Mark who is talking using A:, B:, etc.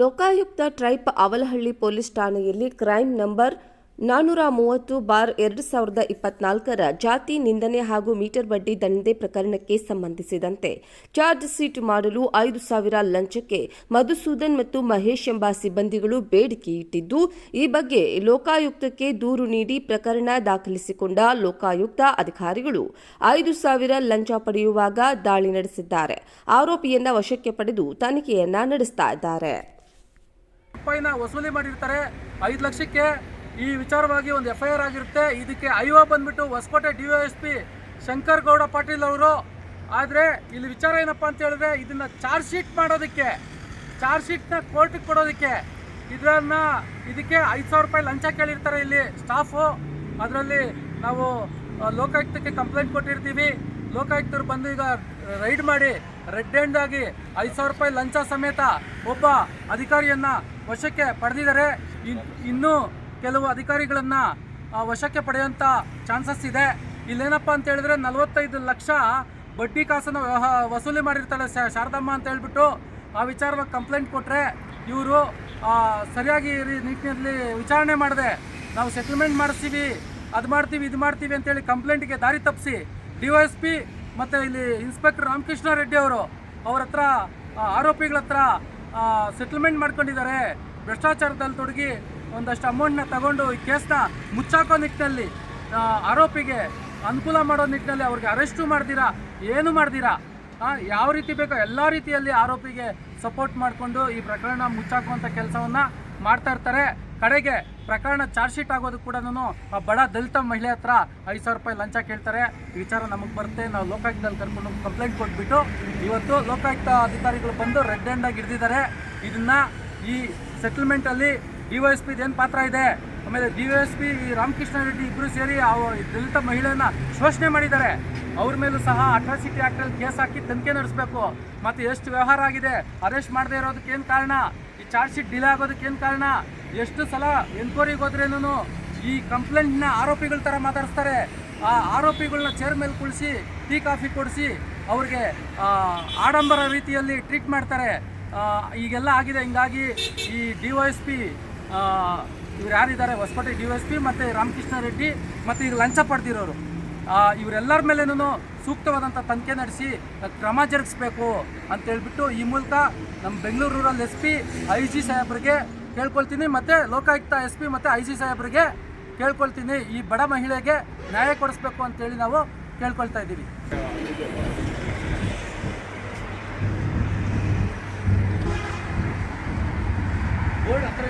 A: Lokayukta trap Avalahalli police ಠಾಣೆಯಲ್ಲಿ crime number ನಾನ್ನೂರ ಮೂವತ್ತು ಬಾರ್ ಎರಡು ಸಾವಿರದ ಇಪ್ಪತ್ನಾಲ್ಕರ ಜಾತಿ ನಿಂದನೆ ಹಾಗೂ ಮೀಟರ್ ಬಡ್ಡಿ ದಂಧೆ ಪ್ರಕರಣಕ್ಕೆ ಸಂಬಂಧಿಸಿದಂತೆ ಚಾರ್ಜ್ ಶೀಟ್ ಮಾಡಲು ಐದು ಸಾವಿರ ಲಂಚಕ್ಕೆ ಮಧುಸೂದನ್ ಮತ್ತು ಮಹೇಶ್ ಎಂಬ ಸಿಬ್ಬಂದಿಗಳು ಬೇಡಿಕೆ ಇಟ್ಟಿದ್ದು, ಈ ಬಗ್ಗೆ ಲೋಕಾಯುಕ್ತಕ್ಕೆ ದೂರು ನೀಡಿ ಪ್ರಕರಣ ದಾಖಲಿಸಿಕೊಂಡ ಲೋಕಾಯುಕ್ತ ಅಧಿಕಾರಿಗಳು ಐದು ಸಾವಿರ ಲಂಚ ಪಡೆಯುವಾಗ ದಾಳಿ ನಡೆಸಿದ್ದಾರೆ. ಆರೋಪಿಯನ್ನ ವಶಕ್ಕೆ ಪಡೆದು ತನಿಖೆಯನ್ನ ನಡೆಸ್ತಾ ಇದ್ದಾರೆ.
B: ರೂಪಾಯಿನ ವಸೂಲಿ ಮಾಡಿರ್ತಾರೆ. ಐದು ಲಕ್ಷಕ್ಕೆ ಈ ವಿಚಾರವಾಗಿ ಒಂದು ಎಫ್ ಐ ಆರ್ ಆಗಿರುತ್ತೆ. ಇದಕ್ಕೆ ಐವ ಬಂದ್ಬಿಟ್ಟು Hosakote D S P Shankar Gowda Patil ಅವರು. ಆದರೆ ಇಲ್ಲಿ ವಿಚಾರ ಏನಪ್ಪ ಅಂತ ಹೇಳಿದ್ರೆ ಇದನ್ನ ಚಾರ್ಜ್ ಶೀಟ್ ಮಾಡೋದಕ್ಕೆ, ಚಾರ್ಜ್ ಶೀಟ್ನ ಕೋರ್ಟಿಗೆ ಕೊಡೋದಕ್ಕೆ ಇದನ್ನು ಇದಕ್ಕೆ ಐದು ಸಾವಿರ ರೂಪಾಯಿ ಲಂಚ ಕೇಳಿರ್ತಾರೆ ಇಲ್ಲಿ ಸ್ಟಾಫು. ಅದರಲ್ಲಿ ನಾವು ಲೋಕಾಯುಕ್ತಕ್ಕೆ ಕಂಪ್ಲೇಂಟ್ ಕೊಟ್ಟಿರ್ತೀವಿ. ಲೋಕಾಯುಕ್ತರು ಬಂದು ಈಗ ರೈಡ್ ಮಾಡಿ ರೆಡ್ ಹ್ಯಾಂಡ್ ಆಗಿ ಐದು ಸಾವಿರ ರೂಪಾಯಿ ಲಂಚ ಸಮೇತ ಒಬ್ಬ ಅಧಿಕಾರಿಯನ್ನ ವಶಕ್ಕೆ ಪಡೆದಿದ್ದಾರೆ. ಇನ್ನು ಕೆಲವು ಅಧಿಕಾರಿಗಳನ್ನ ವಶಕ್ಕೆ ಪಡೆಯುವಂಥ ಚಾನ್ಸಸ್ ಇದೆ. ಇಲ್ಲೇನಪ್ಪ ಅಂತ ಹೇಳಿದ್ರೆ ನಲವತ್ತೈದು ಲಕ್ಷ ಬಡ್ಡಿ ಕಾಸನ್ನು ವಸೂಲಿ ಮಾಡಿರ್ತಾಳೆ ಶಾರದಮ್ಮ ಅಂತ ಹೇಳ್ಬಿಟ್ಟು ಆ ವಿಚಾರವಾಗಿ ಕಂಪ್ಲೇಂಟ್ ಕೊಟ್ಟರೆ ಇವರು ಸರಿಯಾಗಿ ನಿಟ್ಟಿನಲ್ಲಿ ವಿಚಾರಣೆ ಮಾಡಿದೆ. ನಾವು ಸೆಟಲ್ಮೆಂಟ್ ಮಾಡಿಸ್ತೀವಿ, ಅದು ಮಾಡ್ತೀವಿ, ಇದು ಮಾಡ್ತೀವಿ ಅಂತೇಳಿ ಕಂಪ್ಲೇಂಟ್ಗೆ ದಾರಿ ತಪ್ಪಿಸಿ ಡಿ ವೈ ಎಸ್ ಪಿ ಮತ್ತು ಇಲ್ಲಿ ಇನ್ಸ್ಪೆಕ್ಟರ್ ರಾಮಕೃಷ್ಣ ರೆಡ್ಡಿ ಅವರು, ಅವ್ರ ಹತ್ರ ಆರೋಪಿಗಳ ಹತ್ರ ಸೆಟಲ್ಮೆಂಟ್ ಮಾಡ್ಕೊಂಡಿದ್ದಾರೆ. ಭ್ರಷ್ಟಾಚಾರದಲ್ಲಿ ತೊಡಗಿ ಒಂದಷ್ಟು ಅಮೌಂಟ್ನ ತಗೊಂಡು ಈ ಕೇಸ್ನ ಮುಚ್ಚಾಕೋ ನಿಟ್ಟಿನಲ್ಲಿ ಆರೋಪಿಗೆ ಅನುಕೂಲ ಮಾಡೋ ನಿಟ್ಟಿನಲ್ಲಿ ಅವ್ರಿಗೆ ಅರೆಸ್ಟು ಮಾಡ್ದಿರಾ? ಏನು ಮಾಡ್ದಿರಾ? ಯಾವ ರೀತಿ ಬೇಕೋ ಎಲ್ಲ ರೀತಿಯಲ್ಲಿ ಆರೋಪಿಗೆ ಸಪೋರ್ಟ್ ಮಾಡಿಕೊಂಡು ಈ ಪ್ರಕರಣ ಮುಚ್ಚಾಕುವಂಥ ಕೆಲಸವನ್ನು ಮಾಡ್ತಾ ಇರ್ತಾರೆ. ಕಡೆಗೆ ಪ್ರಕರಣ ಚಾರ್ಜ್ ಶೀಟ್ ಆಗೋದು ಕೂಡ ಆ ಬಡ ದಲಿತ ಮಹಿಳೆ ಹತ್ರ ಐದು ಸಾವಿರ ರೂಪಾಯಿ ಲಂಚ ಕೇಳ್ತಾರೆ. ಈ ವಿಚಾರ ನಮಗೆ ಬರುತ್ತೆ. ನಾವು ಲೋಕಾಯುಕ್ತದಲ್ಲಿ ಕರ್ಕೊಂಡು ಕಂಪ್ಲೇಂಟ್ ಕೊಟ್ಬಿಟ್ಟು, ಇವತ್ತು ಲೋಕಾಯುಕ್ತ ಅಧಿಕಾರಿಗಳು ಬಂದು ರೆಡ್ ಹ್ಯಾಂಡ್ ಆಗಿ ಹಿಡಿದಿದ್ದಾರೆ. ಇದನ್ನ ಈ ಸೆಟಲ್ಮೆಂಟಲ್ಲಿ ಡಿ ವೈ ಎಸ್ ಪಿ ಏನು ಪಾತ್ರ ಇದೆ? ಆಮೇಲೆ D Y S P Ramakrishna Reddy ಇಬ್ಬರು ಸೇರಿ ಆ ದಲಿತ ಮಹಿಳೆಯನ್ನ ಶೋಷಣೆ ಮಾಡಿದ್ದಾರೆ. ಅವ್ರ ಮೇಲೂ ಸಹ ಅಟ್ರಾಸಿಟಿ ಆ್ಯಕ್ಟಲ್ಲಿ ಕೇಸ್ ಹಾಕಿ ತನಿಖೆ ನಡೆಸಬೇಕು. ಮತ್ತು ಎಷ್ಟು ವ್ಯವಹಾರ ಆಗಿದೆ? ಅರೆಸ್ಟ್ ಮಾಡದೇ ಇರೋದಕ್ಕೆ ಏನು ಕಾರಣ? ಚಾರ್ಜ್ ಶೀಟ್ ಡಿಲೇ ಆಗೋದಕ್ಕೆ ಏನು ಕಾರಣ? ಎಷ್ಟು ಸಲ ಎನ್ಕ್ವೈರಿಗೆ ಹೋದ್ರೇನು ಈ ಕಂಪ್ಲೇಂಟ್ನ ಆರೋಪಿಗಳ ಥರ ಮಾತಾಡಿಸ್ತಾರೆ. ಆ ಆರೋಪಿಗಳನ್ನ ಚೇರ್ ಮೇಲೆ ಕುಳಿಸಿ, ಟೀ, ಕಾಫಿ ಕೊಡಿಸಿ ಅವ್ರಿಗೆ ಆಡಂಬರ ರೀತಿಯಲ್ಲಿ ಟ್ರೀಟ್ ಮಾಡ್ತಾರೆ. ಈಗೆಲ್ಲ ಆಗಿದೆ. ಹಿಂಗಾಗಿ ಈ ಡಿ ವೈ ಎಸ್ ಪಿ ಇವ್ರು ಯಾರಿದ್ದಾರೆ? Hosapete D Y S P ಮತ್ತು ರಾಮಕೃಷ್ಣ ರೆಡ್ಡಿ ಮತ್ತು ಈಗ ಲಂಚ ಪಡೆದಿರೋರು. ಇವರೆಲ್ಲರ ಮೇಲೇನೂ ಸೂಕ್ತವಾದಂಥ ತನಿಖೆ ನಡೆಸಿ ಕ್ರಮ ಜರುಗಿಸ್ಬೇಕು ಅಂತೇಳ್ಬಿಟ್ಟು ಈ ಮೂಲಕ ನಮ್ಮ Bengaluru rural S P I G ಸಾಹೇಬ್ರಿಗೆ ಕೇಳ್ಕೊಳ್ತೀನಿ. ಮತ್ತು ಲೋಕಾಯುಕ್ತ ಎಸ್ ಪಿ ಮತ್ತು ಐ ಜಿ ಸಾಹೇಬ್ರಿಗೆ ಕೇಳ್ಕೊಳ್ತೀನಿ. ಈ ಬಡ ಮಹಿಳೆಗೆ ನ್ಯಾಯ ಕೊಡಿಸ್ಬೇಕು ಅಂತೇಳಿ ನಾವು ಕೇಳ್ಕೊಳ್ತಾ ಇದ್ದೀವಿ. ಬೋರ್ಡ್ ಹತ್ರ